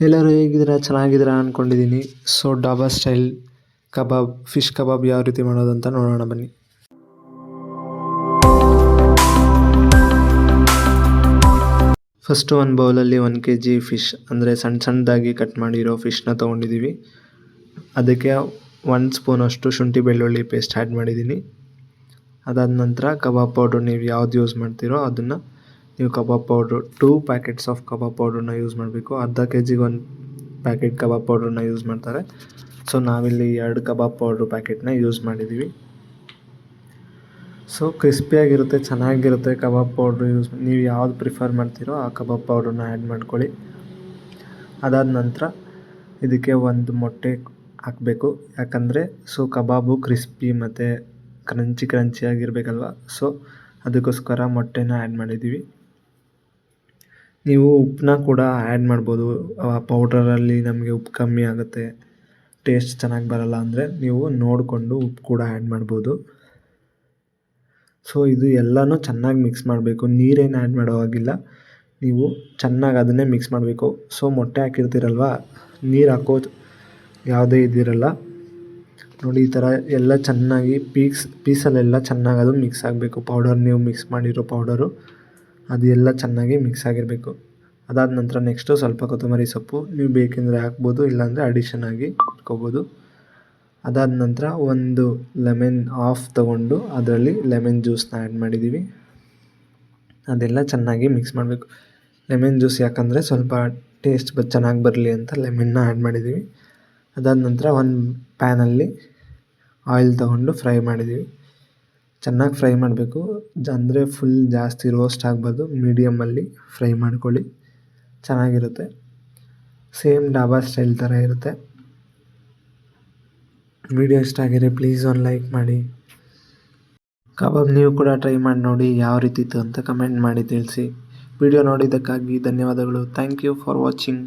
ಎಲ್ಲರೂ ಹೇಗಿದ್ದೀರಾ? ಚೆನ್ನಾಗಿದ್ದೀರಾ ಅಂದ್ಕೊಂಡಿದ್ದೀನಿ so dhaba style kebab fish kebab ಯಾವ ರೀತಿ ಮಾಡೋದು ಅಂತ ನೋಡೋಣ ಬನ್ನಿ. ಫಸ್ಟು ಒಂದು ಬೌಲಲ್ಲಿ ಒಂದು ಕೆ ಜಿ ಫಿಶ್ ಅಂದರೆ ಸಣ್ಣ ಸಣ್ಣದಾಗಿ ಕಟ್ ಮಾಡಿರೋ ಫಿಶ್ನ ತೊಗೊಂಡಿದ್ದೀವಿ ಅದಕ್ಕೆ ಒಂದು ಸ್ಪೂನಷ್ಟು ಶುಂಠಿ ಬೆಳ್ಳುಳ್ಳಿ ಪೇಸ್ಟ್ ಆ್ಯಡ್ ಮಾಡಿದ್ದೀನಿ. ಅದಾದ ನಂತರ ಕಬಾಬ್ ಪೌಡ್ರ್ ನೀವು ಯಾವ್ದು ಯೂಸ್ ಮಾಡ್ತೀರೋ ಅದನ್ನು ನೀವು kebab powder two packets of kebab ಪೌಡ್ರನ್ನ use ಮಾಡಬೇಕು. ಅರ್ಧ ಕೆ ಜಿಗೆ ಒಂದು ಪ್ಯಾಕೆಟ್ ಕಬಾಬ್ ಪೌಡ್ರನ್ನ ಯೂಸ್ ಮಾಡ್ತಾರೆ. ಸೊ ನಾವಿಲ್ಲಿ ಎರಡು ಕಬಾಬ್ ಪೌಡ್ರ್ ಪ್ಯಾಕೆಟ್ನ ಯೂಸ್ ಮಾಡಿದ್ದೀವಿ ಸೊ ಕ್ರಿಸ್ಪಿಯಾಗಿರುತ್ತೆ ಚೆನ್ನಾಗಿರುತ್ತೆ ಕಬಾಬ್ ಪೌಡ್ರು ಯೂಸ್ ನೀವು ಯಾವ್ದು ಪ್ರಿಫರ್ ಮಾಡ್ತೀರೋ ಆ ಕಬಾಬ್ ಪೌಡ್ರನ್ನ ಆ್ಯಡ್ ಮಾಡ್ಕೊಳ್ಳಿ. ಅದಾದ ನಂತರ ಇದಕ್ಕೆ ಒಂದು ಮೊಟ್ಟೆ ಹಾಕಬೇಕು. ಯಾಕಂದರೆ ಸೊ ಕಬಾಬು ಕ್ರಿಸ್ಪಿ ಮತ್ತು ಕ್ರಂಚಿ ಕ್ರಂಚಿಯಾಗಿರಬೇಕಲ್ವ ಸೊ ಅದಕ್ಕೋಸ್ಕರ ಮೊಟ್ಟೆನ ಆ್ಯಡ್ ಮಾಡಿದ್ದೀವಿ ನೀವು ಉಪ್ಪನ್ನ ಕೂಡ ಆ್ಯಡ್ ಮಾಡ್ಬೋದು. ಆ ಪೌಡರಲ್ಲಿ ನಮಗೆ ಉಪ್ಪು ಕಮ್ಮಿ ಆಗುತ್ತೆ. ಟೇಸ್ಟ್ ಚೆನ್ನಾಗಿ ಬರಲ್ಲ ಅಂದರೆ ನೀವು ನೋಡಿಕೊಂಡು ಉಪ್ಪು ಕೂಡ ಆ್ಯಡ್ ಮಾಡ್ಬೋದು. ಸೊ ಇದು ಎಲ್ಲನೂ ಚೆನ್ನಾಗಿ ಮಿಕ್ಸ್ ಮಾಡಬೇಕು. ನೀರೇನು ಆ್ಯಡ್ ಮಾಡೋ ಹಾಗಿಲ್ಲ. ನೀವು ಚೆನ್ನಾಗಿ ಅದನ್ನೇ ಮಿಕ್ಸ್ ಮಾಡಬೇಕು. ಸೊ ಮೊಟ್ಟೆ ಹಾಕಿರ್ತೀರಲ್ವ? ನೀರು ಹಾಕೋ ಯಾವುದೇ ಇದಿರಲ್ಲ ನೋಡಿ, ಈ ಥರ ಎಲ್ಲ ಚೆನ್ನಾಗಿ ಪೀಕ್ಸ್ ಪೀಸಲ್ಲೆಲ್ಲ ಚೆನ್ನಾಗಿ ಅದು ಮಿಕ್ಸ್ ಆಗಬೇಕು. ಪೌಡರ್ ನೀವು ಮಿಕ್ಸ್ ಮಾಡಿರೋ ಪೌಡರು ಅದು ಎಲ್ಲ ಚೆನ್ನಾಗಿ ಮಿಕ್ಸ್ ಆಗಿರಬೇಕು. ಅದಾದ ನಂತರ ನೆಕ್ಸ್ಟು ಸ್ವಲ್ಪ ಕೊತ್ತಂಬರಿ ಸೊಪ್ಪು, ನೀವು ಬೇಕೆಂದರೆ ಹಾಕ್ಬೋದು, ಇಲ್ಲಾಂದರೆ ಅಡಿಷನ್ ಆಗಿ ಇಟ್ಕೋಬೋದು. ಅದಾದ ನಂತರ ಒಂದು ಲೆಮನ್ ಆಫ್ ತಗೊಂಡು ಅದರಲ್ಲಿ ಲೆಮನ್ ಜ್ಯೂಸನ್ನ ಆ್ಯಡ್ ಮಾಡಿದ್ದೀವಿ ಅದೆಲ್ಲ ಚೆನ್ನಾಗಿ ಮಿಕ್ಸ್ ಮಾಡಬೇಕು. ಲೆಮನ್ ಜ್ಯೂಸ್ ಯಾಕಂದರೆ ಸ್ವಲ್ಪ ಟೇಸ್ಟ್ ಬ ಚೆನ್ನಾಗಿ ಬರಲಿ ಅಂತ ಲೆಮನ್ನ ಆ್ಯಡ್ ಮಾಡಿದ್ದೀವಿ ಅದಾದ ನಂತರ ಒಂದು ಪ್ಯಾನಲ್ಲಿ ಆಯಿಲ್ ತಗೊಂಡು ಫ್ರೈ ಮಾಡಿದ್ದೀವಿ ಚೆನ್ನಾಗಿ ಫ್ರೈ ಮಾಡಬೇಕು. ಅಂದರೆ ಫುಲ್ ಜಾಸ್ತಿ ರೋಸ್ಟ್ ಆಗಬಾರ್ದು. ಮೀಡಿಯಮ್ಮಲ್ಲಿ ಫ್ರೈ ಮಾಡ್ಕೊಳ್ಳಿ. ಚೆನ್ನಾಗಿರುತ್ತೆ. ಸೇಮ್ ಡಾಬಾ ಸ್ಟೈಲ್ ಥರ ಇರುತ್ತೆ. ವಿಡಿಯೋ ಇಷ್ಟ ಆಗಿದೆ ಪ್ಲೀಸ್ ಒಂದು ಲೈಕ್ ಮಾಡಿ. ಕಬಾಬ್ ನೀವು ಕೂಡ ಟ್ರೈ ಮಾಡಿ ನೋಡಿ ಯಾವ ರೀತಿ ಇತ್ತು ಅಂತ ಕಮೆಂಟ್ ಮಾಡಿ ತಿಳಿಸಿ. ವಿಡಿಯೋ ನೋಡಿದ್ದಕ್ಕಾಗಿ ಧನ್ಯವಾದಗಳು. Thank you for watching